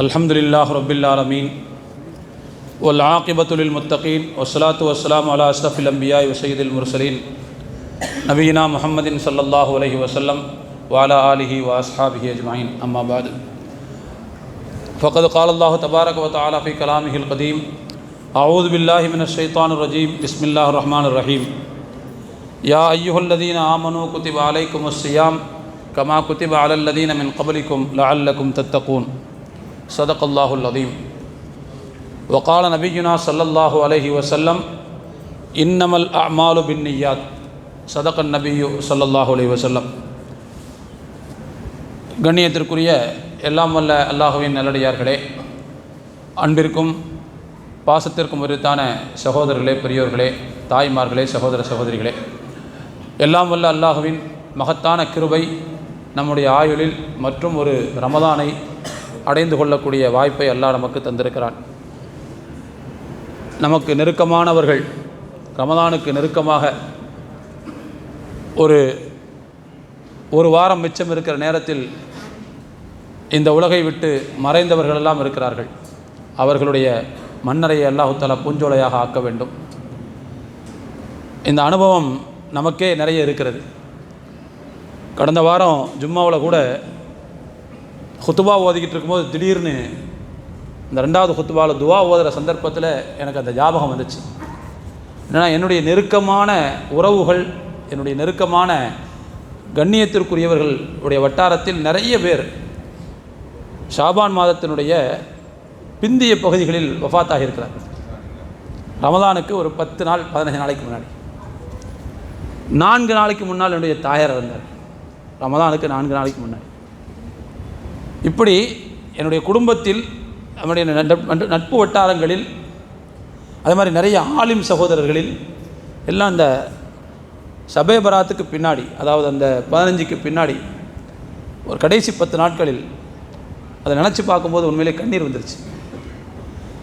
الحمد للہ رب العالمین والعاقبۃ للمتقین والصلاة والسلام علی اشرف الانبیاء و سید المرسلین نبینا محمد صلی اللہ علیہ وسلم وعلى آلہ و اصحابہ اجمعین. اما بعد، فقد قال اللہ تبارک و تعالی فی کلامہ القدیم، اعوذ باللہ من الشیطان الرجیم، بسم اللہ الرحمن الرحیم. یا ایہا الذین آمنوا کتب علیکم السیام کما کتب علی الذین من قبلکم لعلکم تتقون. صدق الله العظيم وقال نبينا صلى الله عليه وسلم إنما الأعمال بالنيات صدق النبي صلى الله عليه وسلم கண்ணியத்திற்குரிய எல்லாம் வல்ல அல்லாஹுவின் நல்லடியார்களே அன்பிற்கும் பாசத்திற்கும் உரித்தான சகோதரர்களே பெரியோர்களே தாய்மார்களே சகோதர சகோதரிகளே எல்லாம் வல்ல அல்லாஹுவின் மகத்தான கிருபை நம்முடைய ஆயுளில் மற்றும் ஒரு ரமதானை அடைந்து கொள்ளக்கூடிய வாய்ப்பை அல்லாஹ் நமக்கு தந்திருக்கிறான். நமக்கு நெருக்கமானவர்கள் ரமதானுக்கு நெருக்கமாக ஒரு ஒரு வாரம் மிச்சம் இருக்கிற நேரத்தில் இந்த உலகை விட்டு மறைந்தவர்களெல்லாம் இருக்கிறார்கள். அவர்களுடைய மன்னரையை அல்லாஹு பூஞ்சோலையாக ஆக்க வேண்டும். இந்த அனுபவம் நமக்கே நிறைய இருக்கிறது. கடந்த வாரம் ஜும்மாவில் கூட ஹுத்துபா ஓதிக்கிட்டு இருக்கும்போது திடீர்னு இந்த ரெண்டாவது ஹுத்துபாவில் துவா ஓதுகிற சந்தர்ப்பத்தில் எனக்கு அந்த ஜாபகம் வந்துச்சு. என்னென்னா என்னுடைய நெருக்கமான உறவுகள் என்னுடைய நெருக்கமான கண்ணியத்திற்குரியவர்கள் உடைய வட்டாரத்தில் நிறைய பேர் ஷாபான் மாதத்தினுடைய பிந்திய பகுதிகளில் வஃபாத்தாக இருக்கிறார் ரமதானுக்கு ஒரு பத்து நாள் பதினஞ்சு நாளைக்கு முன்னாடி. நான்கு நாளைக்கு முன்னால் என்னுடைய தாயார் இருந்தார் ரமதானுக்கு நான்கு நாளைக்கு முன்னாடி. இப்படி என்னுடைய குடும்பத்தில் நம்முடைய நட்பு வட்டாரங்களில் அதே மாதிரி நிறைய ஆலிம் சகோதரர்களில் எல்லாம் இந்த சபேபராத்துக்கு பின்னாடி அதாவது அந்த பதினஞ்சுக்கு பின்னாடி ஒரு கடைசி பத்து நாட்களில் அதை நினச்சி பார்க்கும்போது உண்மையிலே கண்ணீர் வந்துருச்சு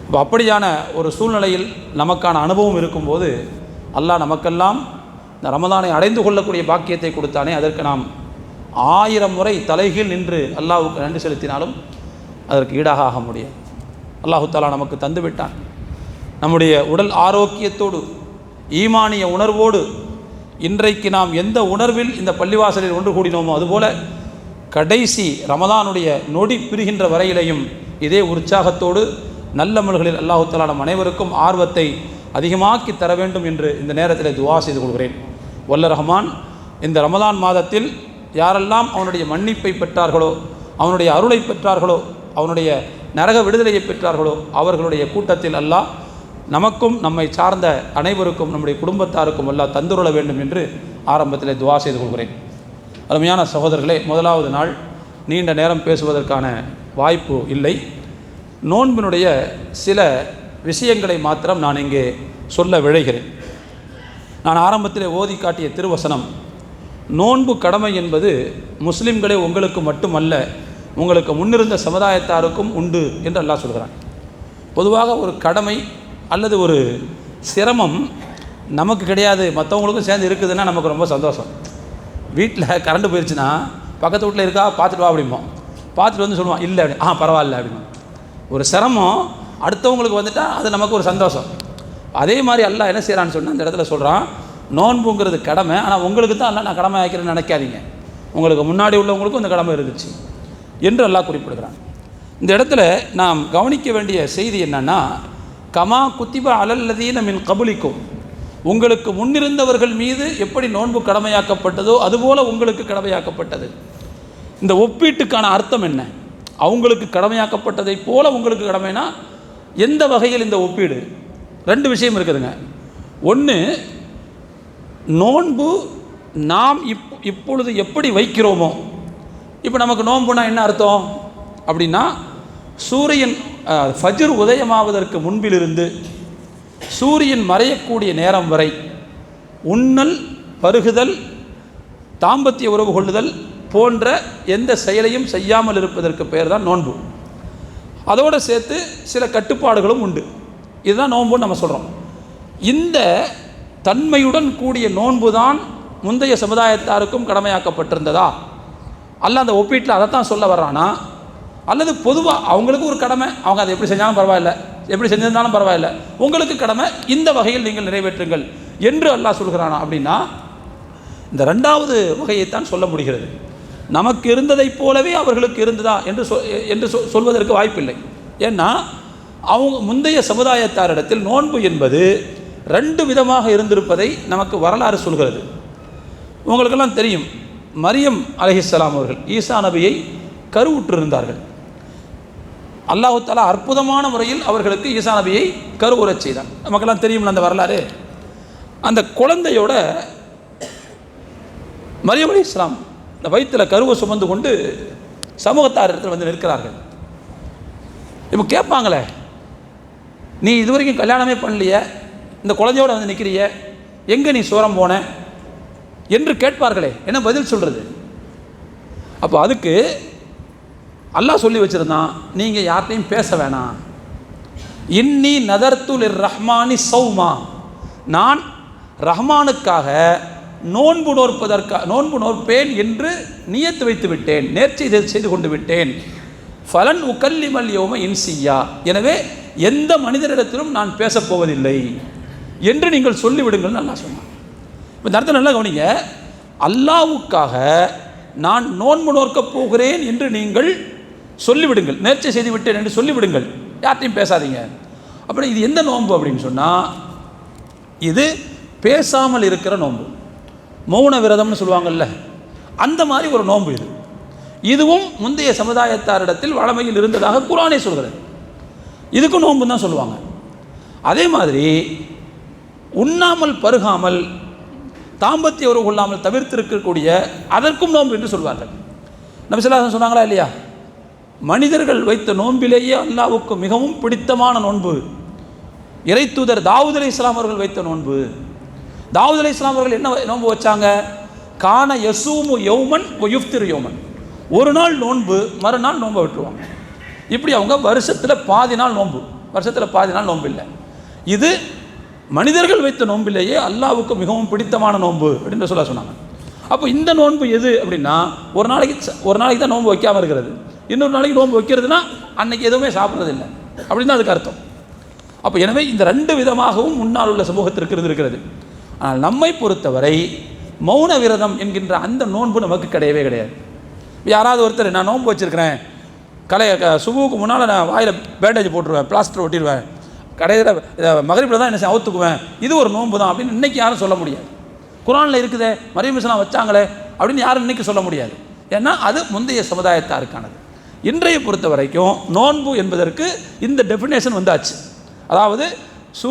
இப்போ அப்படியான ஒரு சூழ்நிலையில் நமக்கான அனுபவம் இருக்கும்போது அல்லாஹ் நமக்கெல்லாம் இந்த ரமதானை அடைந்து கொள்ளக்கூடிய பாக்கியத்தை கொடுத்தானே அதற்கு நாம் ஆயிரம் முறை தலைகீழ் நின்று அல்லாவுக்கு நன்றி செலுத்தினாலும் அதற்கு ஈடாக ஆக முடியாது. அல்லாஹு தாலா நமக்கு தந்துவிட்டான் நம்முடைய உடல் ஆரோக்கியத்தோடு ஈமானிய உணர்வோடு இன்றைக்கு நாம் எந்த உணர்வில் இந்த பள்ளிவாசலில் ஒன்று கூடினோமோ அதுபோல கடைசி ரமதானுடைய நொடி பிரிகின்ற வரையிலையும் இதே உற்சாகத்தோடு நல்லமல்களில் அல்லாஹு தாலா நம் அனைவருக்கும் ஆர்வத்தை அதிகமாக்கி தர வேண்டும் என்று இந்த நேரத்தில் துவா செய்து கொள்கிறேன். வல்ல ரஹ்மான் இந்த ரமதான் மாதத்தில் யாரெல்லாம் அவனுடைய மன்னிப்பை பெற்றார்களோ அவனுடைய அருளை பெற்றார்களோ அவனுடைய நரக விடுதலையை பெற்றார்களோ அவர்களுடைய கூட்டத்தில் அல்லாஹ் நமக்கும் நம்மை சார்ந்த அனைவருக்கும் நம்முடைய குடும்பத்தாருக்கும் எல்லாம் தந்துருள வேண்டும் என்று ஆரம்பத்தில் துவா செய்து கொள்கிறேன். அருமையான சகோதரர்களே முதலாவது நாள் நீண்ட நேரம் பேசுவதற்கான வாய்ப்பு இல்லை. நோன்பினுடைய சில விஷயங்களை மாத்திரம் நான் இங்கே சொல்ல விழைகிறேன். நான் ஆரம்பத்தில் ஓதி காட்டிய திருவசனம் நோன்பு கடமை என்பது முஸ்லிம்களே உங்களுக்கு மட்டுமல்ல உங்களுக்கு முன்னிருந்த சமுதாயத்தாருக்கும் உண்டு என்று அல்லாஹ் சொல்கிறான். பொதுவாக ஒரு கடமை அல்லது ஒரு சிரமம் நமக்கு கிடையாது மற்றவங்களுக்கும் சேர்ந்து இருக்குதுன்னா நமக்கு ரொம்ப சந்தோஷம். வீட்டில் கரண்ட் போயிடுச்சுன்னா பக்கத்து வீட்டில் இருக்கா பார்த்துட்டு வா அப்படிம்போம். பார்த்துட்டு வந்து சொல்லுவான் இல்லை அப்படி ஆ பரவாயில்ல அப்படிமா ஒரு சிரமம் அடுத்தவங்களுக்கு வந்துட்டால் அது நமக்கு ஒரு சந்தோஷம். அதே மாதிரி எல்லாம் என்ன செய்கிறான்னு சொன்னால் அந்த இடத்துல சொல்கிறான் நோன்புங்கிறது கடமை. ஆனால் உங்களுக்கு தான் எல்லாம் நான் கடமை ஆக்கிறேன்னு நினைக்காதீங்க. உங்களுக்கு முன்னாடி உள்ளவங்களுக்கும் இந்த கடமை இருந்துச்சு என்று எல்லாம் குறிப்பிடுகிறான். இந்த இடத்துல நாம் கவனிக்க வேண்டிய செய்தி என்னென்னா கமா குத்திபா அலல்லதீன மின் கபுலிக்கும். உங்களுக்கு முன்னிருந்தவர்கள் மீது எப்படி நோன்பு கடமையாக்கப்பட்டதோ அதுபோல் உங்களுக்கு கடமையாக்கப்பட்டது. இந்த ஒப்பீட்டுக்கான அர்த்தம் என்ன? அவங்களுக்கு கடமையாக்கப்பட்டதை போல உங்களுக்கு கடமைனா எந்த வகையில் இந்த ஒப்பீடு? ரெண்டு விஷயம் இருக்குதுங்க. ஒன்று நோன்பு நாம் இப் இப்பொழுது எப்படி வைக்கிறோமோ இப்போ நமக்கு நோன்புனா என்ன அர்த்தம்? அப்படின்னா சூரியன் ஃபஜ்ர் உதயமாவதற்கு முன்பிலிருந்து சூரியன் மறையக்கூடிய நேரம் வரை உண்ணல் பருகுதல் தாம்பத்திய உறவு கொள்ளுதல் போன்ற எந்த செயலையும் செய்யாமல் இருப்பதற்கு பெயர் தான் நோன்பு. அதோடு சேர்த்து சில கட்டுப்பாடுகளும் உண்டு. இதுதான் நோன்புன்னு நம்ம சொல்கிறோம் இந்த தன்மையுடன் கூடிய நோன்பு தான் முந்தைய சமுதாயத்தாருக்கும் கடமையாக்கப்பட்டிருந்ததா? அல்ல அந்த ஒப்பீட்டில் அதைத்தான் சொல்ல வர்றானா? அல்லது பொதுவாக அவங்களுக்கு ஒரு கடமை அவங்க அதை எப்படி செஞ்சாலும் பரவாயில்ல எப்படி செஞ்சிருந்தாலும் பரவாயில்ல. உங்களுக்கு கடமை இந்த வகையில் நீங்கள் நிறைவேற்றுங்கள் என்று அல்லாஹ் சொல்கிறானா அப்படின்னா இந்த ரெண்டாவது வகையைத்தான் சொல்ல முடிகிறது. நமக்கு இருந்ததைப் போலவே அவர்களுக்கு இருந்ததா என்று சொ என்று சொல்வதற்கு வாய்ப்பில்லை. ஏன்னா அவங்க முந்தைய சமுதாயத்தாரிடத்தில் நோன்பு என்பது ரெண்டு விதமாக இருந்திருப்பதை நமக்கு வரலாறு சொல்கிறது. உங்களுக்கெல்லாம் தெரியும் மரியம் அலைஹிஸ்ஸலாம் அவர்கள் ஈசா நபியை கருவுற்றிருந்தார்கள். அல்லாஹு அற்புதமான முறையில் அவர்களுக்கு ஈசா நபியை கருவுறச் செய்தான். நமக்கெல்லாம் தெரியும்ல அந்த வரலாறு? அந்த குழந்தையோட மரியம் அலி இஸ்லாம் இந்த வயிற்றில் கருவை சுமந்து கொண்டு சமூகத்தார் இடத்துல வந்து நிற்கிறார்கள். இப்போ கேட்பாங்களே நீ இது வரைக்கும் கல்யாணமே பண்ணலையே இந்த குழந்தையோட வந்து நிற்கிறிய எங்கே நீ சோரம் போன? என்று கேட்பார்களே. என்ன பதில் சொல்கிறது அப்போ அதுக்கு அல்லாஹ் சொல்லி வச்சுருந்தான் நீங்கள் யார்கிட்டையும் பேச வேணாம். இன்னி நதர்த்துல் ரஹ்மானி சௌமா. நான் ரஹ்மானுக்காக நோன்பு நோற்பதற்காக நோன்பு நோற்பேன் என்று நியத்து வைத்து விட்டேன் நேர்ச்சி செய்து- கொண்டு விட்டேன். ஃபலன் உக்கல்லிமல் யோம இன்சியா. எனவே எந்த மனிதரிடத்திலும் நான் பேசப்போவதில்லை என்று நீங்கள் சொல்லிவிடுங்கள் நல்லா சொன்னாங்க இப்போ இந்த அர்த்தம் நல்லா கவனிங்க. அல்லாவுக்காக நான் நோன்பு நோக்கப் போகிறேன் என்று நீங்கள் சொல்லிவிடுங்கள். நேர்ச்சை செய்து விட்டேன் என்று சொல்லிவிடுங்கள். யார்ட்டையும் பேசாதீங்க. அப்படி இது எந்த நோன்பு அப்படின்னு சொன்னால் இது பேசாமல் இருக்கிற நோன்பு. மௌன விரதம்னு சொல்லுவாங்கள்ல அந்த மாதிரி ஒரு நோன்பு இது. இதுவும் முந்தைய சமுதாயத்தாரிடத்தில் வழமையில் இருந்ததாக குரானே சொல்கிறது. இதுக்கும் நோன்பு தான் சொல்லுவாங்க. அதே மாதிரி உண்ணாமல் பருகாமல் தாம்பத்திய உறவு கொள்ளாமல் தவிர்த்திருக்கக்கூடிய அதற்கும் நோன்பு என்று சொல்வார்கள். நபிசல்லாசன் சொன்னாங்களா இல்லையா? மனிதர்கள் வைத்த நோன்பிலேயே அல்லாவுக்கு மிகவும் பிடித்தமான நோன்பு. இறைத்தூதர் தாவூத் அலி இஸ்லாம் அவர்கள் வைத்த நோன்பு. தாவூத் அலி இஸ்லாம் அவர்கள் என்ன நோன்பு வச்சாங்க? கான யசூமு யௌமன் யுஃப்திர் யௌமன். ஒரு நாள் நோன்பு மறுநாள் நோன்பை விட்டுருவாங்க. இப்படி அவங்க வருஷத்தில் பாதி நாள் நோன்பு. வருஷத்தில் பாதி நாள் நோன்பு இல்லை. இது மனிதர்கள் வைத்த நோன்பிலேயே அல்லாவுக்கு மிகவும் பிடித்தமான நோன்பு அப்படின்னு சொல்ல சொன்னாங்க. அப்போ இந்த நோன்பு எது அப்படின்னா ஒரு நாளைக்கு ச- ஒரு நாளைக்கு தான் நோன்பு வைக்காமல் இருக்கிறது. இன்னொரு நாளைக்கு நோன்பு வைக்கிறதுனா அன்னைக்கு எதுவுமே சாப்பிட்றதில்லை அப்படின்னு தான் அதுக்கு அர்த்தம். அப்போ எனவே இந்த ரெண்டு விதமாகவும் முன்னால் உள்ள சமூகத்திற்கு இருந்திருக்கிறது ஆனால் நம்மை பொறுத்தவரை மௌன விரதம் என்கின்ற அந்த நோன்பு நமக்கு கிடையவே கிடையாது. யாராவது ஒருத்தர் நான் நோன்பு வச்சுருக்கிறேன். கலை க- சுபுவுக்கு முன்னால் நான் வாயில் பேண்டேஜ் போட்டுருவேன் பிளாஸ்டர் ஒட்டிடுவேன் கடையில் மகரிப்பில் தான் என்ன அவுத்துக்குவேன். இது ஒரு நோன்பு தான் அப்படின்னு இன்றைக்கி யாரும் சொல்ல முடியாது. குரானில் இருக்குதே மரியம் இஸ்லாம் வச்சாங்களே அப்படின்னு யாரும் இன்றைக்கி சொல்ல முடியாது. ஏன்னா அது முந்தைய சமுதாயத்தாருக்கானது. இன்றைய பொறுத்த வரைக்கும் நோன்பு என்பதற்கு இந்த டெஃபினேஷன் வந்தாச்சு. அதாவது சூ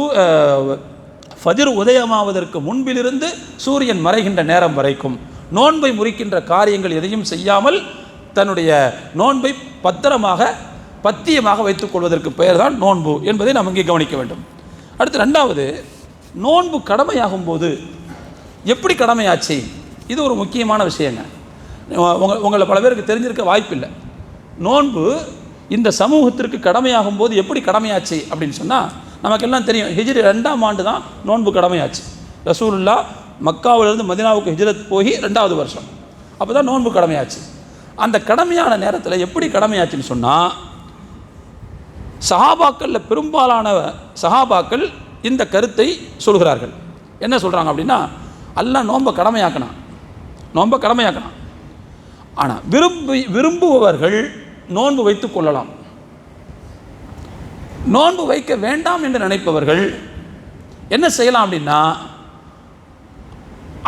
ஃபதிர் உதயமாவதற்கு முன்பிலிருந்து சூரியன் மறைகின்ற நேரம் வரைக்கும் நோன்பை முறிக்கின்ற காரியங்கள் எதையும் செய்யாமல் தன்னுடைய நோன்பை பத்திரமாக பத்தியமாக வைத்துக் கொள்வதற்கு பெயர் தான் நோன்பு என்பதை நாம் இங்கே கவனிக்க வேண்டும். அடுத்து ரெண்டாவது நோன்பு கடமையாகும் போது எப்படி கடமையாச்சு? இது ஒரு முக்கியமான விஷயங்க. உங்கள் உங்களை பல பேருக்கு தெரிஞ்சிருக்க வாய்ப்பில்லை. நோன்பு இந்த சமூகத்திற்கு கடமையாகும் போது எப்படி கடமையாச்சு அப்படின்னு சொன்னால் நமக்கெல்லாம் தெரியும் ஹிஜ்ரி ரெண்டாம் ஆண்டு தான் நோன்பு கடமையாச்சு. ரசூலுல்லா மக்காவிலிருந்து மதினாவுக்கு ஹிஜ்ரத் போய் ரெண்டாவது வருஷம். அப்போ தான் நோன்பு கடமையாச்சு. அந்த கடமையான நேரத்தில் எப்படி கடமையாச்சுன்னு சொன்னால் சஹாபாக்களில் பெரும்பாலான சஹாபாக்கள் இந்த கருத்தை சொல்கிறார்கள். என்ன சொல்கிறாங்க அப்படின்னா அல்ல நோன்பை கடமையாக்கினான். நோன்பை கடமையாக்கினான். ஆனால் விரும்பி விரும்புபவர்கள் நோன்பு வைத்து கொள்ளலாம். நோன்பு வைக்க வேண்டாம் என்று நினைப்பவர்கள் என்ன செய்யலாம் அப்படின்னா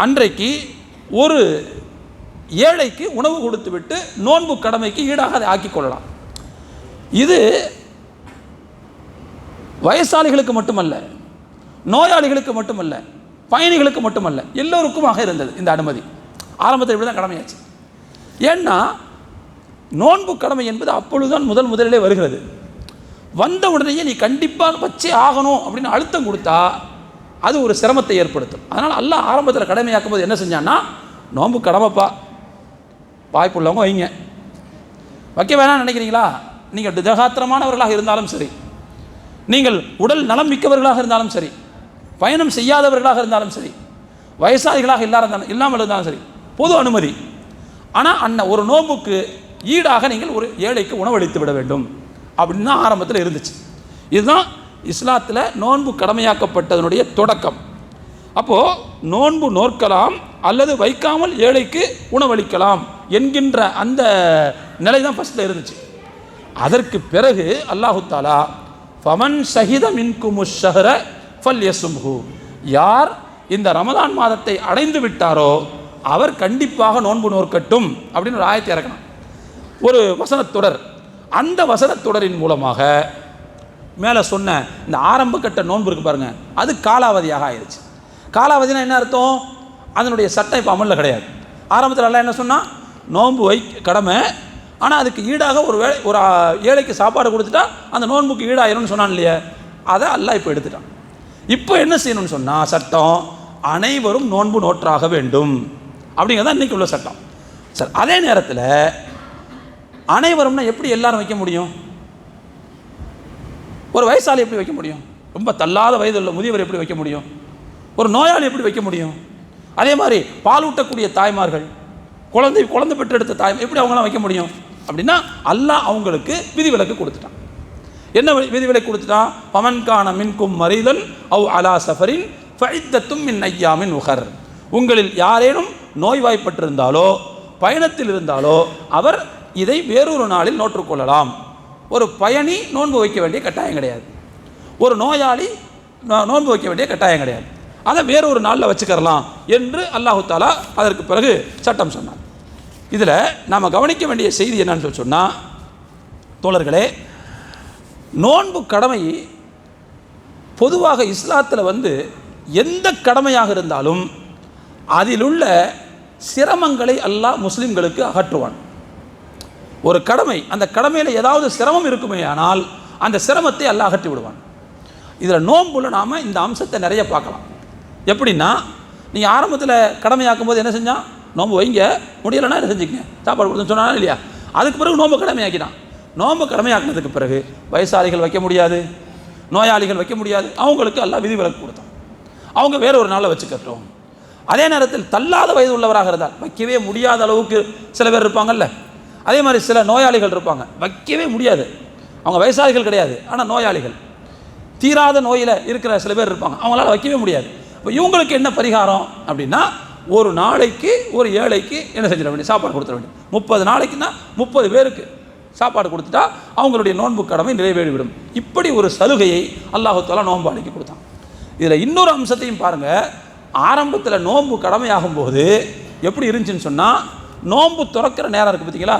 அன்றைக்கு ஒரு ஏழைக்கு உணவு கொடுத்துவிட்டு நோன்பு கடமைக்கு ஈடாக அதை ஆக்கிக்கொள்ளலாம் இது வயசாளிகளுக்கு மட்டுமல்ல நோயாளிகளுக்கு மட்டுமல்ல பயணிகளுக்கு மட்டுமல்ல எல்லோருக்குமாக இருந்தது இந்த அனுமதி. ஆரம்பத்தில் இப்படி தான் கடமையாச்சு. ஏன்னா நோன்பு கடமை என்பது அப்பொழுதுதான் முதல் முதலிலே வருகிறது. வந்த உடனேயே நீ கண்டிப்பாக வச்சே ஆகணும் அப்படின்னு அழுத்தம் கொடுத்தா அது ஒரு சிரமத்தை ஏற்படுத்தும். அதனால் அல்லாஹ் ஆரம்பத்தில் கடமையாக்கும் போது என்ன செஞ்சான்னா நோன்பு கடமைப்பா. வாய்ப்புள்ளவங்க வைங்க. வைக்க வேணாம்னு நினைக்கிறீங்களா? நீங்கள் திடகாத்திரமானவர்களாக இருந்தாலும் சரி. நீங்கள் உடல் நலம் மிக்கவர்களாக இருந்தாலும் சரி பயணம் செய்யாதவர்களாக இருந்தாலும் சரி வயசாளிகளாக இல்லாத இல்லாமல் இருந்தாலும் சரி பொது அனுமதி. ஆனால் அண்ணன் ஒரு நோம்புக்கு ஈடாக நீங்கள் ஒரு ஏழைக்கு உணவளித்து விட வேண்டும் அப்படின்னு தான் ஆரம்பத்தில் இருந்துச்சு. இதுதான் இஸ்லாத்தில் நோன்பு கடமையாக்கப்பட்டதனுடைய தொடக்கம். அப்போது நோன்பு நோக்கலாம் அல்லது வைக்காமல் ஏழைக்கு உணவளிக்கலாம் என்கின்ற அந்த நிலை தான் ஃபஸ்ட்டில் இருந்துச்சு. அதற்கு பிறகு அல்லாஹு தாலா ஃபமன் ஷஹித மின்குமு ஷஹர ஃபல் யசும்ஹு யார் இந்த ரமதான் மாதத்தை அடைந்து விட்டாரோ அவர் கண்டிப்பாக நோன்பு நோக்கட்டும் அப்படின்னு ஒரு ஆயத்தை இறக்கணும். ஒரு வசனத்தொடர். அந்த வசனத்தொடரின் மூலமாக மேலே சொன்ன இந்த ஆரம்ப கட்ட நோன்பு இருக்கு பாருங்கள் அது காலாவதியாக ஆயிடுச்சு காலாவதினா என்ன அர்த்தம்? அதனுடைய சட்டம் இப்போ அமலில் கிடையாது. ஆரம்பத்தில் எல்லாம் என்ன சொன்னால் நோன்பு வை கடமை ஆனால் அதுக்கு ஈடாக ஒரு வேளை ஒரு ஏழைக்கு சாப்பாடு கொடுத்துட்டா அந்த நோன்புக்கு ஈடாயிரும்னு சொன்னான் இல்லையா? அதை அல்லாஹ் இப்போ எடுத்துட்டான். இப்போ என்ன செய்யணும்னு சொன்னால் சட்டம் அனைவரும் நோன்பு நோற்றாக வேண்டும். அப்படிங்கிறது இன்னைக்கு உள்ள சட்டம். சார் அதே நேரத்தில் அனைவரும்னா எப்படி எல்லாரும் வைக்க முடியும்? ஒரு வயசாளி எப்படி வைக்க முடியும்? ரொம்ப தள்ளாத வயதுள்ள முதியவர் எப்படி வைக்க முடியும்? ஒரு நோயாளி எப்படி வைக்க முடியும்? அதே மாதிரி பாலூட்டக்கூடிய தாய்மார்கள் குழந்தை குழந்தை பெற்றெடுத்த தாய் எப்படி அவங்களாம் வைக்க முடியும்? அப்படின்னா அல்லாஹ் அவங்களுக்கு விதிவிலக்கு கொடுத்துட்டான். என்ன விதிவிலக்கு கொடுத்துட்டான்? பமன்கான மின்கும் மறிதன் அவ் அலா சஃபரின் ஃபைத்தத்தும் மின் ஐயாமின் உகர் உங்களில் யாரேனும் நோய்வாய்ப்பட்டிருந்தாலோ பயணத்தில் இருந்தாலோ அவர் இதை வேறொரு நாளில் நோற்றுக்கொள்ளலாம் ஒரு பயணி நோன்பு வைக்க வேண்டிய கட்டாயம் கிடையாது. ஒரு நோயாளி நோன்பு வைக்க வேண்டிய கட்டாயம் கிடையாது. அதை வேறொரு நாளில் வச்சுக்கிறலாம் என்று அல்லாஹு தாலா அதற்கு பிறகு சட்டம் சொன்னார் இதில் நாம் கவனிக்க வேண்டிய செய்தி என்னன்னு சொல்லி சொன்னால் தோழர்களே நோன்பு கடமை பொதுவாக இஸ்லாத்தில் வந்து எந்த கடமையாக இருந்தாலும் அதிலுள்ள சிரமங்களை அல்லாஹ் முஸ்லிம்களுக்கு அகற்றுவான். ஒரு கடமை அந்த கடமையில் ஏதாவது சிரமம் இருக்குமே ஆனால் அந்த சிரமத்தை அல்லாஹ் அகற்றி விடுவான். இதில் நோன்புல நாம் இந்த அம்சத்தை நிறைய பார்க்கலாம். எப்படின்னா நீங்கள் ஆரம்பத்தில் கடமையாக்கும் போது என்ன செஞ்சால் நோன்பு வைங்க. முடியலைன்னா என்ன செஞ்சுக்கங்க. சாப்பாடு கொடுத்துன்னு சொன்னாலும் இல்லையா? அதுக்கு பிறகு நோன்பு கடமையாக்கினான் நோன்பு கடமையாக்கினதுக்கு பிறகு வயசாளிகள் வைக்க முடியாது. நோயாளிகள் வைக்க முடியாது. அவங்களுக்கு எல்லாம் விதிவிலக்கு கொடுத்தான். அவங்க வேற ஒரு நாளில் வச்சுக்கட்டும் அதே நேரத்தில் தள்ளாத வயது உள்ளவராக இருந்தால் வைக்கவே முடியாத அளவுக்கு சில பேர் இருப்பாங்கல்ல? அதே மாதிரி சில நோயாளிகள் இருப்பாங்க. வைக்கவே முடியாது. அவங்க வயசாளிகள் கிடையாது. ஆனால் நோயாளிகள். தீராத நோயில் இருக்கிற சில பேர் இருப்பாங்க. அவங்களால வைக்கவே முடியாது. இப்போ இவங்களுக்கு என்ன பரிகாரம் அப்படின்னா ஒரு நாளைக்கு ஒரு ஏழைக்கு என்ன செஞ்சிட வேண்டிய சாப்பாடு கொடுத்துட வேண்டிய முப்பது நாளைக்குன்னா முப்பது பேருக்கு சாப்பாடு கொடுத்துட்டா அவங்களுடைய நோன்பு கடமை நிறைவேறிவிடும். இப்படி ஒரு சலுகையை அல்லாஹு நோன்பு நோன்பாளிக்கு கொடுத்தான். இதில் இன்னொரு அம்சத்தையும் பாருங்கள் ஆரம்பத்தில் நோன்பு கடமையாகும் போது எப்படி இருந்துச்சுன்னு சொன்னால் நோன்பு திறக்கிற நேரம் இருக்குது பார்த்தீங்களா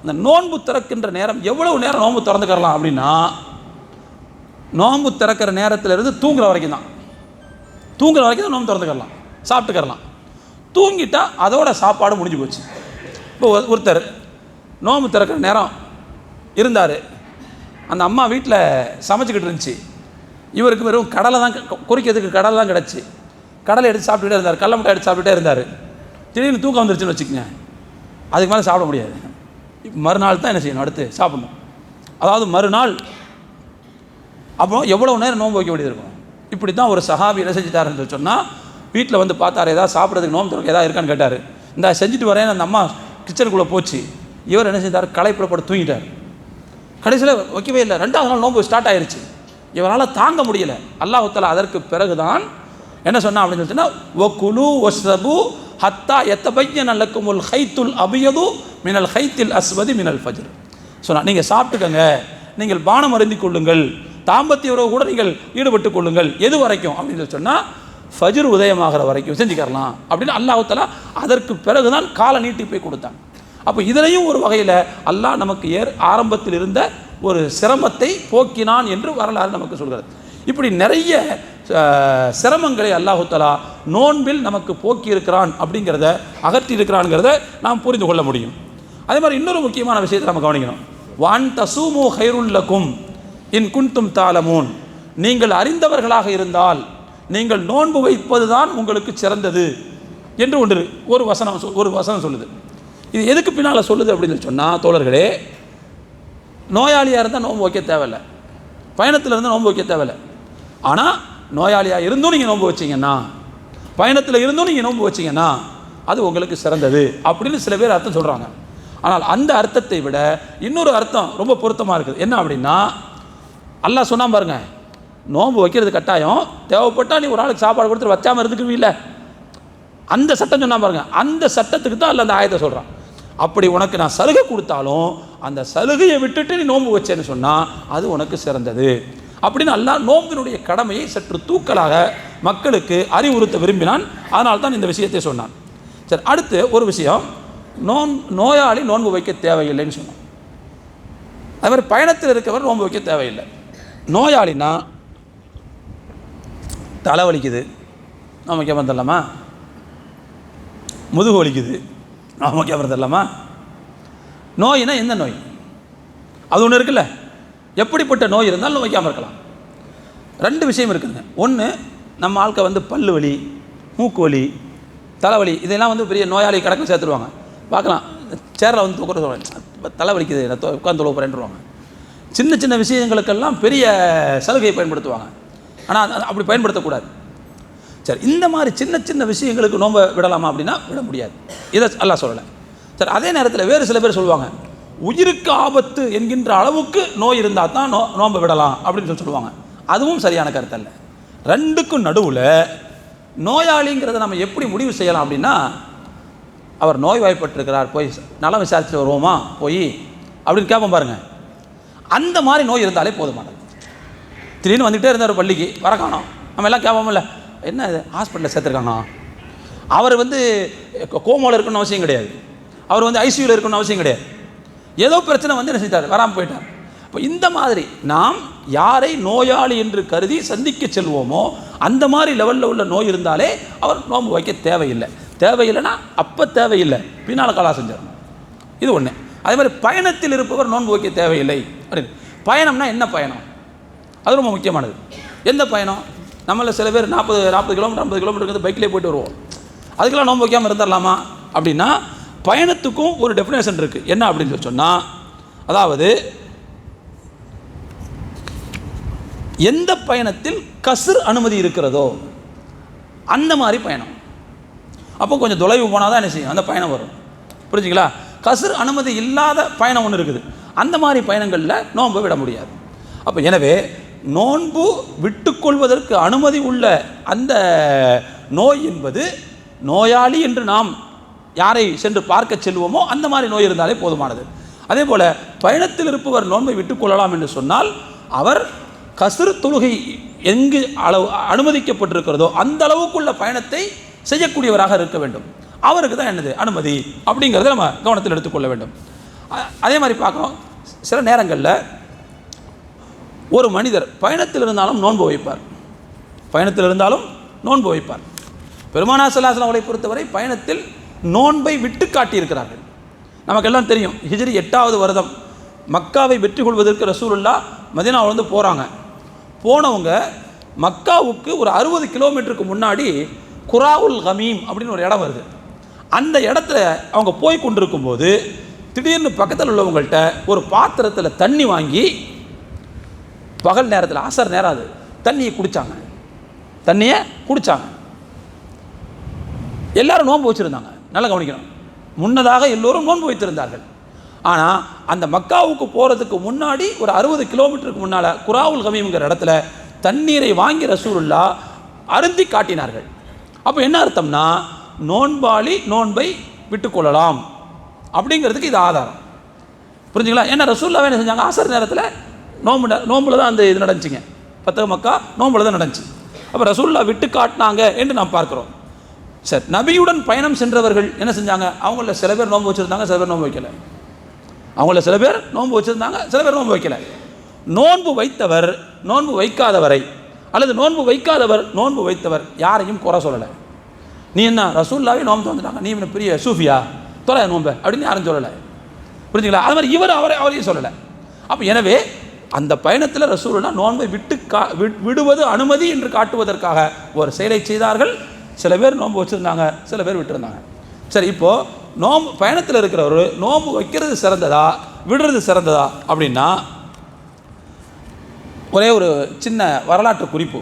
அந்த நோன்பு திறக்கின்ற நேரம் எவ்வளவு நேரம் நோன்பு திறந்துக்கிறலாம் அப்படின்னா நோன்பு திறக்கிற நேரத்திலிருந்து தூங்குற வரைக்கும் தான். தூங்குற வரைக்கும் தான் நோன்பு திறந்துக்கரலாம் சாப்பிட்டுக்கரலாம் தூங்கிட்டா அதோட சாப்பாடு முடிஞ்சு போச்சு. இப்போ ஒரு- ஒருத்தர் நோம்பு திறக்கிற நேரம் இருந்தார். அந்த அம்மா வீட்டில் சமைச்சிக்கிட்டு இருந்துச்சு. இவருக்கு வெறும் கடலை தான் குறிக்கிறதுக்கு கடலை தான் கிடச்சி. கடலை எடுத்து சாப்பிட்டுட்டே இருந்தார். கடலை மிட்டாய் எடுத்து சாப்பிட்டுட்டே இருந்தார். திடீர்னு தூக்கம் வந்துருச்சுன்னு வச்சுக்கோங்க. அதுக்கு மேலே சாப்பிட முடியாது. மறுநாள் தான் என்ன செய்யணும்? அடுத்து சாப்பிடணும். அதாவது மறுநாள் அப்புறம் எவ்வளோ நேரம் நோன்பு வைக்க வேண்டியது இருக்கும்? இப்படி தான் ஒரு சஹாபி என்ன செஞ்சுட்டாருன்னு சொன்னால் வீட்டில் வந்து பார்த்தார் ஏதாவது சாப்பிட்றதுக்கு நோன்பு திறக்க ஏதாவது இருக்கான்னு கேட்டார். இந்த செஞ்சுட்டு வரேன். அந்த அம்மா கிச்சனுக்குள்ளே போச்சு. இவர் என்ன செஞ்சார்? களைப்பில் போட்டு தூங்கிட்டார். கடைசியில் வைக்கவே இல்லை. ரெண்டாவது நாள் நோன்பு ஸ்டார்ட் ஆயிடுச்சு இவரால் தாங்க முடியல. அல்லாஹ் அதற்கு அதற்கு பிறகுதான் என்ன சொன்னா அப்படின்னு சொல்லிட்டுன்னா ஒ குலு ஒஸ்ரபு ஹத்தா எத்தபையன் உல் ஹைத்துல் அபியது மினல் ஹைத்தில் அஸ்வதி மினல் ஃபஜ்ர். சொன்னா நீங்கள் சாப்பிட்டுக்கங்க. நீங்கள் பானம் அருந்திக் கொள்ளுங்கள். தாம்பத்திய உறவு கூட நீங்கள் ஈடுபட்டு கொள்ளுங்கள். எது வரைக்கும்? அப்படின்னு சொல்லி சொன்னால் ஃபஜ்ர் உதயமாகிற வரைக்கும் செஞ்சுக்கரலாம் அப்படின்னு அல்லாஹ் தஆலா அதற்கு பிறகுதான் கால நீட்டிப்பை கொடுத்தான். அப்போ இதிலையும் ஒரு வகையில் அல்லாஹ் நமக்கு ஏர் ஆரம்பத்தில் இருந்த ஒரு சிரமத்தை போக்கினான் என்று வரலாறு நமக்கு சொல்கிறது. இப்படி நிறைய சிரமங்களை அல்லாஹுத்தலா நோன்பில் நமக்கு போக்கி இருக்கிறான் அப்படிங்கிறத அகற்றி இருக்கிறான்ங்கிறத நாம் புரிந்து கொள்ள முடியும். அதே மாதிரி இன்னொரு முக்கியமான விஷயத்தை நம்ம கவனிக்கணும். வான் தசூமு ஹைருல்லக்கும் இன் குன்தும் தாலமூன். நீங்கள் அறிந்தவர்களாக இருந்தால் நீங்கள் நோன்பு வைப்பது தான் உங்களுக்கு சிறந்தது என்று ஒன்று ஒரு வசனம் சொல்- ஒரு வசனம் சொல்லுது. இது எதுக்கு பின்னால் சொல்லுது அப்படின்னு சொன்னால் தோழர்களே நோயாளியாக இருந்தால் நோன்பு வைக்க தேவையில்லை. பயணத்தில் இருந்தால் நோன்பு வைக்க தேவையில்லை. ஆனால் நோயாளியாக இருந்தும் நீங்கள் நோன்பு வச்சீங்கன்னா பயணத்தில் இருந்தும் நீங்கள் நோன்பு வச்சீங்கன்னா அது உங்களுக்கு சிறந்தது அப்படின்னு சில பேர் அர்த்தம் சொல்கிறாங்க ஆனால் அந்த அர்த்தத்தை விட இன்னொரு அர்த்தம் ரொம்ப பொருத்தமாக இருக்குது. என்ன அப்படின்னா அல்லாஹ் சொன்னால் பாருங்க நோன்பு வைக்கிறது கட்டாயம். தேவைப்பட்டால் நீ ஒரு ஆளுக்கு சாப்பாடு கொடுத்துட்டு வச்சாமல் இருந்துக்குவீல்ல அந்த சட்டம் சொன்னால் பாருங்க. அந்த சட்டத்துக்கு தான் அல்ல அந்த ஆயத்தை சொல்கிறான் அப்படி உனக்கு நான் சலுகை கொடுத்தாலும் அந்த சலுகையை விட்டுட்டு நீ நோன்பு வச்சேன்னு சொன்னால் அது உனக்கு சிறந்தது. அப்படின்னு அல்லா நோம்பினுடைய கடமையை சற்று தூக்கலாக மக்களுக்கு அறிவுறுத்த விரும்பினான். அதனால் தான் இந்த விஷயத்தை சொன்னான். சரி அடுத்து ஒரு விஷயம். நோன் நோயாளி நோன்பு வைக்க தேவையில்லைன்னு சொன்னான். அது மாதிரி பயணத்தில் இருக்கவர் நோன்பு வைக்க தேவையில்லை. நோயாளினா தலை வலிக்குது நம்ம வைக்க வந்துடலாமா முதுகு வலிக்குது. நம்ம வைக்க வந்துடலாமா நோயினா எந்த நோய்? அது ஒன்று இருக்குல்ல. எப்படிப்பட்ட நோய் இருந்தாலும் நோய்க்காமல் இருக்கலாம். ரெண்டு விஷயம் இருக்குதுங்க. ஒன்று நம்ம ஆட்கள் வந்து பல்லு வலி மூக்கு வலி தலைவலி இதெல்லாம் வந்து பெரிய நோயாளி கணக்கில் சேர்த்துருவாங்க. பார்க்கலாம். சேரில் வந்து தூக்கிற சொல்லுவாங்க. தலை வலிக்குது நான் தொ- போகிறேன்ருவாங்க சின்ன சின்ன விஷயங்களுக்கெல்லாம் பெரிய சலுகையை பயன்படுத்துவாங்க. ஆனால் அது- அப்படி பயன்படுத்தக்கூடாது. சரி இந்த மாதிரி சின்ன சின்ன விஷயங்களுக்கு நோம்ப விடலாமா அப்படின்னா விட முடியாது. இதை எல்லாம் சொல்லலை. சரி அதே நேரத்தில் வேறு சில பேர் சொல்லுவாங்க உயிருக்கு ஆபத்து என்கின்ற அளவுக்கு நோய் இருந்தால் தான் நோ நோம்ப விடலாம் அப்படின்னு சொல்லி சொல்லுவாங்க. அதுவும் சரியான கருத்து அல்ல ரெண்டுக்கும் நடுவில் நோயாளிங்கிறத நம்ம எப்படி முடிவு செய்யலாம் அப்படின்னா அவர் நோய்வாய்ப்பட்டிருக்கிறார் போய் நலம் விசாரிச்சுட்டு வருவோமா போய் அப்படின்னு கேட்போம் பாருங்கள் அந்த மாதிரி நோய் இருந்தாலே போதுமானது. திடீர்னு வந்துகிட்டே இருந்தார் பள்ளிக்கு வர காணோம். நம்ம எல்லாம் கேட்போம்ல என்ன இது? ஹாஸ்பிட்டலில் சேர்த்துருக்காங்க அவர் வந்து கோமாவில் இருக்கணும்னு அவசியம் கிடையாது. அவர் வந்து ஐசியூவில் இருக்கணும்னு அவசியம் கிடையாது. ஏதோ பிரச்சனை வந்து என்ன செஞ்சார் வராமல் போயிட்டார். இப்போ இந்த மாதிரி நாம் யாரை நோயாளி என்று கருதி சந்திக்க செல்வோமோ அந்த மாதிரி லெவலில் உள்ள நோய் இருந்தாலே அவர் நோன்பு வைக்க தேவையில்லை. தேவையில்லைன்னா அப்போ தேவையில்லை. பின்னால் கலா செஞ்சிடணும். இது ஒன்று அதே மாதிரி பயணத்தில் இருப்பவர் நோன்பு வைக்க தேவையில்லை. அப்படின்னு. பயணம்னா என்ன பயணம்? அது ரொம்ப முக்கியமானது. எந்த பயணம்? நம்மளை சில பேர் நாற்பது நாற்பது கிலோமீட்டர் ஐம்பது கிலோமீட்டர் பைக்லேயே போயிட்டு வருவோம். அதுக்கெல்லாம் நோன்பு வைக்காமல் இருந்துடலாமா அப்படின்னா பயணத்துக்கும் ஒரு டெஃபினேஷன் இருக்குது என்ன அப்படின்னு சொல்லி சொன்னால் அதாவது எந்த பயணத்தில் கசுர் அனுமதி இருக்கிறதோ அந்த மாதிரி பயணம். அப்போ கொஞ்சம் தொலைவு போனால் தான் என்ன செய்யும்? அந்த பயணம் வரும். புரிஞ்சுங்களா? கசுர் அனுமதி இல்லாத பயணம் ஒன்று இருக்குது. அந்த மாதிரி பயணங்களில் நோன்பு விட முடியாது. அப்போ எனவே நோன்பு விட்டுக்கொள்வதற்கு அனுமதி உள்ள அந்த நோய் என்பது நோயாளி என்று நாம் யாரை சென்று பார்க்க செல்வோமோ அந்த மாதிரி நோய் இருந்தாலே போதுமானது. அதே போல் பயணத்தில் இருப்பவர் நோன்பை விட்டுக்கொள்ளலாம் என்று சொன்னால் அவர் கசுறு தொழுகை எங்கு அளவு அனுமதிக்கப்பட்டிருக்கிறதோ அந்த அளவுக்குள்ள பயணத்தை செய்யக்கூடியவராக இருக்க வேண்டும். அவருக்கு தான் என்னது? அனுமதி அப்படிங்கிறத நம்ம கவனத்தில் எடுத்துக்கொள்ள வேண்டும். அதே மாதிரி பார்க்குறோம் சில நேரங்களில் ஒரு மனிதர் பயணத்தில் இருந்தாலும் நோன்பு வைப்பார். பயணத்தில் இருந்தாலும் நோன்பு வைப்பார். பெருமானா சல்லாஹ் அவரை பொறுத்தவரை பயணத்தில் நோன்பை விட்டு காட்டியிருக்கிறார்கள். நமக்கெல்லாம் தெரியும் ஹிஜ்ரி எட்டாவது வருடம் மக்காவை வெற்றி கொள்வதற்கு ரசூலுல்லா மதினாவிலேருந்து போகிறாங்க போனவங்க மக்காவுக்கு ஒரு அறுபது கிலோமீட்டருக்கு முன்னாடி குராவுல் ஹமீம் அப்படின்னு ஒரு இடம் வருது. அந்த இடத்துல அவங்க போய் கொண்டிருக்கும்போது திடீர்னு பக்கத்தில் உள்ளவங்கள்ட்ட ஒரு பாத்திரத்தில் தண்ணி வாங்கி பகல் நேரத்தில் அசர் நேரம் அது தண்ணியை குடித்தாங்க தண்ணியை குடித்தாங்க எல்லாரும் நோன்பு வச்சுருந்தாங்க. நல்லா கவனிக்கணும். முன்னதாக எல்லோரும் நோன்பு வைத்திருந்தார்கள். ஆனால் அந்த மக்காவுக்கு போகிறதுக்கு முன்னாடி ஒரு அறுபது கிலோமீட்டருக்கு முன்னால் குராவுல் ஹமீம்ங்கிற இடத்துல தண்ணீரை வாங்கி ரசூலுல்லா அருந்தி காட்டினார்கள். அப்போ என்ன அர்த்தம்னா நோன்பாளி நோன்பை விட்டுக்கொள்ளலாம். அப்படிங்கிறதுக்கு இது ஆதாரம். புரிஞ்சுங்களா? ஏன்னா ரசூல்லாவே என்ன செஞ்சாங்க? ஆசர் நேரத்தில் நோம்பு நோம்பில் தான் அந்த இது நடந்துச்சுங்க. பத்தக மக்கா நோம்பில் தான் நடந்துச்சு. அப்போ ரசூல்லா விட்டு காட்டினாங்க என்று நாம் பார்க்குறோம். சரி நபியுடன் பயணம் சென்றவர்கள் என்ன செஞ்சாங்க? அவங்கள சில பேர் நோன்பு வச்சுருந்தாங்க சில பேர் நோன்பு வைக்கல. அவங்கள சில பேர் நோன்பு வச்சுருந்தாங்க சில பேர் நோன்பு வைக்கல. நோன்பு வைத்தவர் நோன்பு வைக்காதவரை அல்லது நோன்பு வைக்காதவர் நோன்பு வைத்தவர் யாரையும் குறை சொல்லலை. நீ என்ன ரசூல்லாவே நோன்பு வந்துட்டாங்க நீ என்ன பெரிய சூஃபியா? தொலை நோன்பு அப்படின்னு யாரும் சொல்லலை. புரிஞ்சுங்களா? அது மாதிரி இவர் அவரை அவரையும் சொல்லலை. அப்போ எனவே அந்த பயணத்தில் ரசூலுல்லா நோன்பை விட்டு கா வி- விடுவது அனுமதி என்று காட்டுவதற்காக ஒரு செயலை செய்தார்கள். சில பேர் நோன்பு வச்சுருந்தாங்க சில பேர் விட்டுருந்தாங்க. சரி இப்போது நோம்பு பயணத்தில் இருக்கிறவர் நோன்பு வைக்கிறது சிறந்ததா விடுறது சிறந்ததா அப்படின்னா ஒரே ஒரு சின்ன வரலாற்று குறிப்பு.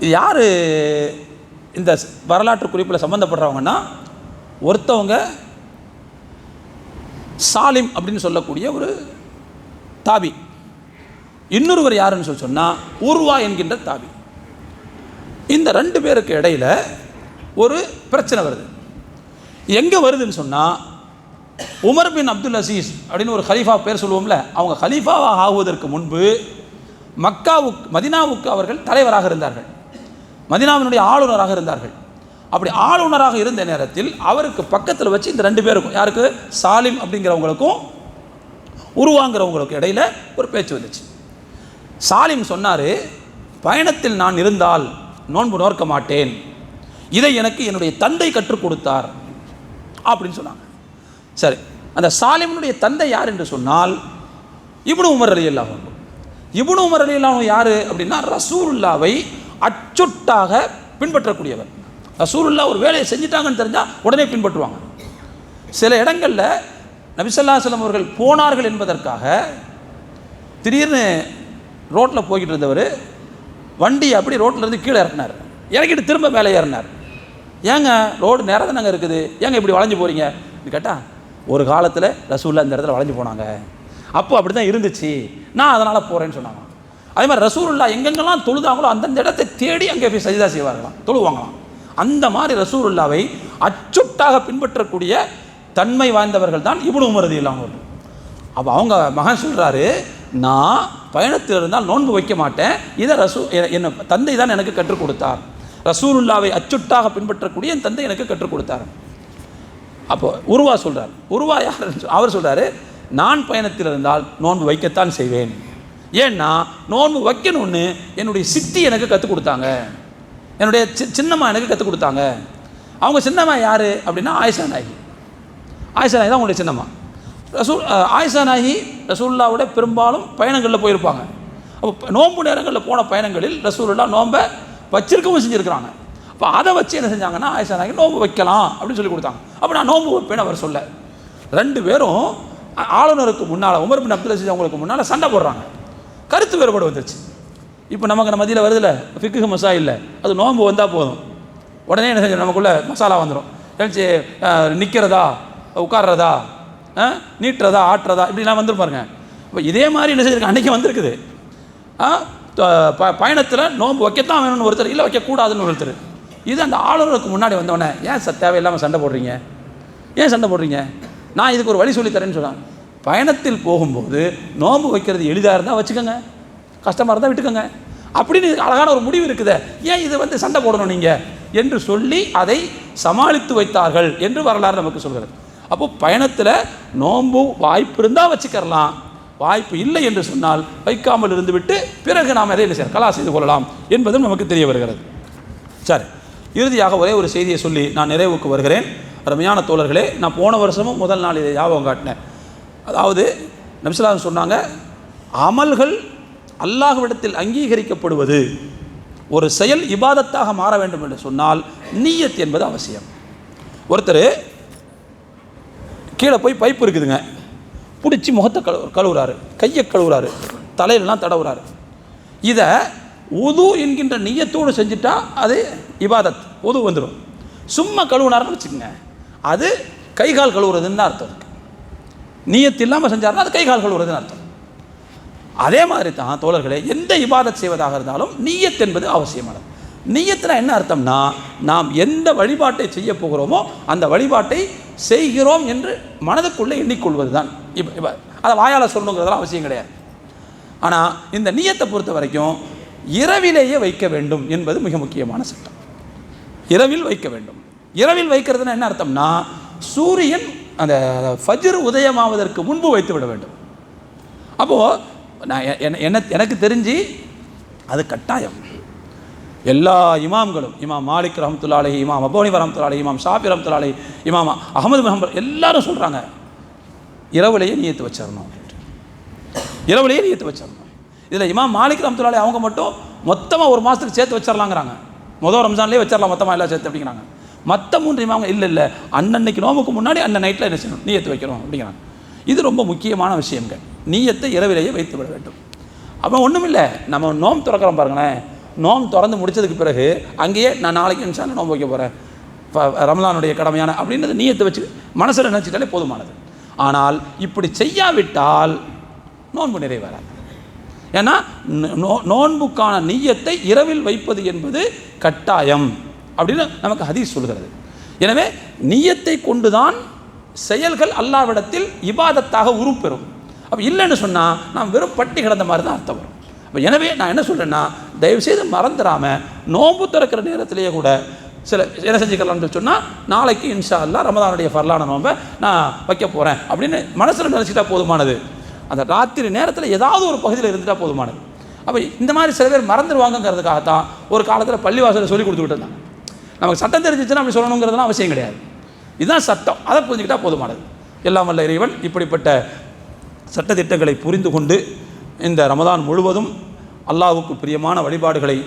இது யார் இந்த வரலாற்று குறிப்பில் சம்மந்தப்படுறவங்கன்னா ஒருத்தவங்க சாலிம் அப்படின்னு சொல்லக்கூடிய ஒரு தாபி. இன்னொருவர் யாருன்னு சொல்லி சொன்னால் உருவா என்கின்ற தாபி. இந்த ரெண்டு பேருக்கு இடையில் ஒரு பிரச்சனை வருது. எங்கே வருதுன்னு சொன்னால் உமர் பின் அப்துல் அசீஸ் அப்படின்னு ஒரு ஹலீஃபா பேர் சொல்லுவோம்ல அவங்க ஹலீஃபாவாக ஆகுவதற்கு முன்பு மக்காவுக்கு மதினாவுக்கு அவர்கள் தலைவராக இருந்தார்கள். மதினாவினுடைய ஆளுநராக இருந்தார்கள். அப்படி ஆளுநராக இருந்த நேரத்தில் அவருக்கு பக்கத்தில் வச்சு இந்த ரெண்டு பேருக்கும் யாருக்கு? சாலிம் அப்படிங்கிறவங்களுக்கும் உருவாங்கிறவங்களுக்கு இடையில ஒரு பேச்சு வந்துச்சு. சாலிம் சொன்னார் பயணத்தில் நான் இருந்தால் நோன்பு நோர்க்க மாட்டேன். இதை எனக்கு என்னுடைய தந்தை கற்றுக் கொடுத்தார். அப்படின்னு சொன்னாங்க. சரி அந்த சாலிமனுடைய தந்தை யார் என்று சொன்னால் இப்னு உமர் அலி அல்லாஹ் இப்னு உமர் அலி அல்லாஹ் யார் அப்படின்னா ரசூலுல்லாவை அச்சுட்டாக பின்பற்றக்கூடியவர். ரசூலுல்லா ஒரு வேலையை செஞ்சிட்டாங்கன்னு தெரிஞ்சால் உடனே பின்பற்றுவாங்க. சில இடங்களில் நபிசல்லாசலம் அவர்கள் போனார்கள் என்பதற்காக திடீர்னு ரோட்டில் போய்கிட்டு இருந்தவர் வண்டி அப்படி ரோட்டில் இருந்து கீழே இறக்குனார். இறக்கிட்டு திரும்ப மேலே ஏறினார். ஏங்க ரோடு நேரம் தானங்க இருக்குது? ஏங்க இப்படி வளைஞ்சு போகிறீங்க கேட்டால் ஒரு காலத்தில் ரசூல்லா இந்த இடத்துல வளைஞ்சு போனாங்க. அப்போ அப்படி தான் இருந்துச்சு. நான் அதனால் போகிறேன்னு சொன்னாங்க. அதே மாதிரி ரசூருல்லா எங்கெங்கெல்லாம் தொழுதாங்களோ அந்தந்த இடத்தை தேடி அங்கே போய் சஜிதா செய்வார்களாம் தொழுவாங்களாம். அந்த மாதிரி ரசூலுல்லாவை அச்சுட்டாக பின்பற்றக்கூடிய தன்மை வாய்ந்தவர்கள் தான் இவ்வளவு உமரதி இல்லாமல் அப்போ அவங்க மகன் சொல்கிறாரு நான் பயணத்தில் இருந்தால் நோன்பு வைக்க மாட்டேன். இதை ரசூ என் தந்தை தான் எனக்கு கற்றுக் கொடுத்தார். ரசூலுல்லாவை அச்சுட்டாக பின்பற்றக்கூடிய என் தந்தை எனக்கு கற்றுக் கொடுத்தார். அப்போ உருவா சொல்கிறார் உருவா யார் அவர் சொல்கிறாரு நான் பயணத்தில் இருந்தால் நோன்பு வைக்கத்தான் செய்வேன். ஏன்னா நோன்பு வைக்கணும்னு என்னுடைய சித்தி எனக்கு கற்றுக் கொடுத்தாங்க. என்னுடைய சி சின்னம்மா எனக்கு கற்றுக் கொடுத்தாங்க. அவங்க சின்னம்மா யார்? அப்படின்னா ஆயிஷா நாயகி. ஆயிஷா நாயி தான் உங்களுடைய சின்னம்மா. ரசூல் அஹ், ஆயிஷா நாயகி ரசூல்லாவோட பெரும்பாலும் பயணங்களில் போயிருப்பாங்க. அப்போ நோன்பு நேரங்களில் போன பயணங்களில் ரசூல்லா நோன்பை வச்சிருக்கவும் செஞ்சுருக்கிறாங்க. அப்போ அதை வச்சு என்ன செஞ்சாங்கன்னா ஆயிஷா நாயகி நோன்பு வைக்கலாம் அப்படின்னு சொல்லி கொடுத்தாங்க. அப்போ நான் நோன்பு வைப்பேன்னு அவர் சொல்ல. ரெண்டு பேரும் ஆளுநருக்கு முன்னால் உமர் பின் அப்துல் அசீஸ் அவங்களுக்கு முன்னால் சண்டை போடுறாங்க. கருத்து வேறுபாடு வந்துருச்சு. இப்போ நமக்கு நம்ம மதியில் வருதுல்ல ஃபிக்கு மசா இல்லை அது நோன்பு வந்தால் போதும். உடனே என்ன செஞ்சோம் நமக்குள்ளே மசாலா வந்துடும் எழுச்சி நிற்கிறதா உட்கார்றதா? ஆ, நீட்டுறதா ஆட்டுறதா? இப்படிலாம் வந்துரும் பாருங்க. இப்போ இதே மாதிரி என்ன செஞ்சிருக்கு அன்றைக்கி வந்திருக்குது. ஆ, ப பயணத்தில் நோன்பு வைக்கத்தான் வேணும்னு ஒருத்தர் இல்லை வைக்கக்கூடாதுன்னு ஒருத்தர். இது அந்த ஆளுநருக்கு முன்னாடி வந்தவொடனே ஏன் சார் தேவையில்லாமல் சண்டை போடுறீங்க? ஏன் சண்டை போடுறீங்க? நான் இதுக்கு ஒரு வழி சொல்லித்தரேன்னு சொன்னான் பயணத்தில் போகும்போது நோன்பு வைக்கிறது எளிதாக இருந்தால் வச்சுக்கோங்க. கஷ்டமாக இருந்தால் விட்டுக்கோங்க. அப்படின்னு அழகான ஒரு முடிவு இருக்குதே. ஏன் இது வந்து சண்டை போடணும் நீங்கள் என்று சொல்லி அதை சமாளித்து வைத்தார்கள் என்று வரலாறு நமக்கு சொல்கிறது. அப்போ பயணத்தில் நோம்பும் வாய்ப்பு இருந்தால் வச்சுக்கரலாம் வாய்ப்பு இல்லை என்று சொன்னால் வைக்காமல் இருந்துவிட்டு பிறகு நாம் எதை என்ன கலா செய்து கொள்ளலாம் என்பதும் நமக்கு தெரிய வருகிறது. சரி இறுதியாக ஒரே ஒரு செய்தியை சொல்லி நான் நிறைவுக்கு வருகிறேன். அருமையான தோழர்களே நான் போன வருஷமும் முதல் நாள் இதை ஞாபகம் காட்டினேன். அதாவது நபிசுல்லாம் சொன்னாங்க அமல்கள் அல்லாஹ்விடத்தில் அங்கீகரிக்கப்படுவது ஒரு செயல் இபாதத்தாக மாற வேண்டும் என்று சொன்னால் நீயத் என்பது அவசியம். ஒருத்தர் கீழே போய் பைப் இருக்குதுங்க. பிடிச்சி முகத்தை கழு கழுவுறாரு. கையை கழுவுறாரு. தலையிலலாம் தடவுறாரு. இதை உது என்கின்ற நியத்தோடு செஞ்சுட்டா அது இபாதத் உது வந்துடும் சும்மா கழுவுனாருன்னு வச்சுக்கோங்க. அது கை கால் கழுவுறதுன்னு தான் அர்த்தம் இருக்கு. நீயத்து இல்லாமல் செஞ்சாருன்னா அது கை கால் கழுவுறதுன்னு அர்த்தம். அதே மாதிரி தான் தோழர்களே எந்த இபாதத் செய்வதாக இருந்தாலும் நீயத் என்பது அவசியமானது. நீயத்தில் என்ன அர்த்தம்னா நாம் எந்த வழிபாட்டை செய்ய போகிறோமோ அந்த வழிபாட்டை செய்கிறோம் என்று மனதுக்குள்ளே எண்ணிக்கொள்வது தான் இப்போ இப்போ அதை வாயால் சொல்லணுங்கிறதெல்லாம் அவசியம் கிடையாது. ஆனால் இந்த நீயத்தை பொறுத்த வரைக்கும் இரவிலேயே வைக்க வேண்டும் என்பது மிக முக்கியமான சட்டம். இரவில் வைக்க வேண்டும். இரவில் வைக்கிறதுனா என்ன அர்த்தம்னா சூரியன் அந்த ஃபஜ்ர் உதயமாவதற்கு முன்பு வைத்து விட வேண்டும். அப்போது நான் என்ன எனக்கு தெரிஞ்சு அது கட்டாயம். எல்லா இமாம்களும் இமாம் மாலிக் ரஹமத்துல்லாலை இமாம் அபோனி ரஹமத்துல்லாலை இமாம் ஷாஃபி ரஹமத்துல்லாலை இமாம் அகமது முகமது எல்லாரும் சொல்கிறாங்க இரவுலேயே ஏற்று வச்சிடணும் அப்படின்ட்டு. இரவுலேயே ஏற்று வச்சிடணும் இதில் இமாம் மாலிக் ரஹமத்துல்லாலை அவங்க மட்டும் மொத்தமாக ஒரு மாதத்துக்கு சேர்த்து வச்சிடலாங்கிறாங்க மொதல் ரம்ஜான்லேயே வச்சிடலாம் மொத்தமாக எல்லாம் சேர்த்து அப்படிங்கிறாங்க. மற்ற மூன்று இமாம் இல்லை இல்லை அன்னன்னைக்கு நோமுக்கு முன்னாடி அந்த நைட்டில் என்ன செய்யணும்? நீயத்து வைக்கணும் அப்படிங்கிறாங்க. இது ரொம்ப முக்கியமான விஷயங்கள். நீயத்தை இரவிலேயே வைத்து விட வேண்டும். அப்போ ஒன்றும் இல்லை நம்ம நோம் திறக்கிறோம் பாருங்களேன். நோம் திறந்து முடிச்சதுக்கு பிறகு அங்கேயே நான் நாளைக்கு இன்ஷா நோம்பு வைக்க போகிறேன் ரமலானுடைய கடமையான அப்படின்றது நீயத்தை வச்சு மனசில் நினச்சிட்டாலே போதுமானது. ஆனால் இப்படி செய்யாவிட்டால் நோன்பு நிறைவேறாது. ஏன்னா நோ நோன்புக்கான நீயத்தை இரவில் வைப்பது என்பது கட்டாயம் அப்படின்னு நமக்கு ஹதீஸ் சொல்கிறது. எனவே நீயத்தை கொண்டுதான் செயல்கள் அல்லாவிடத்தில் இபாதத்தாக உருப்பெறும் அப்போ இல்லைன்னு சொன்னால் நாம் வெறும் பட்டி கிடந்த மாதிரி தான் அர்த்தம் வரும். எனவே நான் என்ன சொல்கிறேன்னா தயவுசெய்து மறந்துடாமல் நோன்பு திறக்கிற நேரத்திலேயே கூட சில என்ன செஞ்சுக்கலாம்னு சொன்னால் நாளைக்கு இன்ஷா அல்லா ரமதானுடைய ஃபர்லான நோம்பை நான் வைக்க போகிறேன் அப்படின்னு மனசில் நினச்சிட்டா போதுமானது. அந்த ராத்திரி நேரத்தில் ஏதாவது ஒரு பகுதியில் இருந்துட்டால் போதுமானது. அப்போ இந்த மாதிரி சில பேர் மறந்துடுவாங்கங்கிறதுக்காகத்தான் ஒரு காலத்தில் பள்ளிவாசலை சொல்லி கொடுத்துக்கிட்டு இருந்தாங்க நமக்கு சட்டம் தெரிஞ்சிச்சுன்னா அப்படி சொல்லணுங்கிறதுலாம் அவசியம் கிடையாது. இதுதான் சட்டம். அதை புரிஞ்சுக்கிட்டால் போதுமானது. எல்லாம் வல்ல இறைவன் இப்படிப்பட்ட சட்டத்திட்டங்களை புரிந்து கொண்டு இந்த ரமதான் முழுவதும் அல்லாவுக்கு பிரியமான வழிபாடுகளை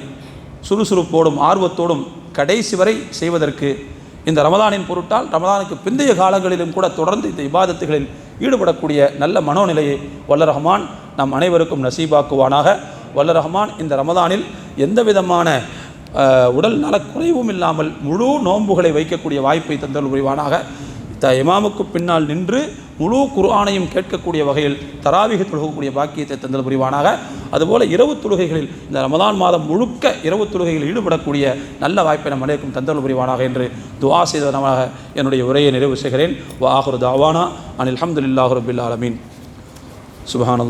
சுறுசுறுப்போடும் ஆர்வத்தோடும் கடைசி வரை செய்வதற்கு இந்த ரமதானின் பொருட்டால் ரமதானுக்கு பிந்தைய காலங்களிலும் கூட தொடர்ந்து இந்த இபாதத்துகளில் ஈடுபடக்கூடிய நல்ல மனோநிலையை வல்ல ரஹ்மான் நம் அனைவருக்கும் நசீபாக்குவானாக. வல்ல ரஹ்மான் இந்த ரமதானில் எந்த விதமான உடல் நலக்குறைவும் இல்லாமல் முழு நோன்புகளை வைக்கக்கூடிய வாய்ப்பை தந்தல் புரிவானாக. த இமாமுக்கு பின்னால் நின்று முழு குர்ஆனையும் கேட்கக்கூடிய வகையில் தராவிக தொழுகக்கூடிய பாக்கியத்தை தந்தல் புரிவானாக. அதுபோல் இரவு தொழுகைகளில் இந்த ரமதான் மாதம் முழுக்க இரவு தொழுகையில் ஈடுபடக்கூடிய நல்ல வாய்ப்பை நம் அனைவருக்கும் தந்தல் புரிவானாக என்று துவா செய்தவனமாக என்னுடைய உரையை நிறைவு செய்கிறேன். வாஹுர் தாவானா அனில் அல்ஹம்துலில்லாஹி ரபில் ஆலமீன். சுபஹானல்லாஹ்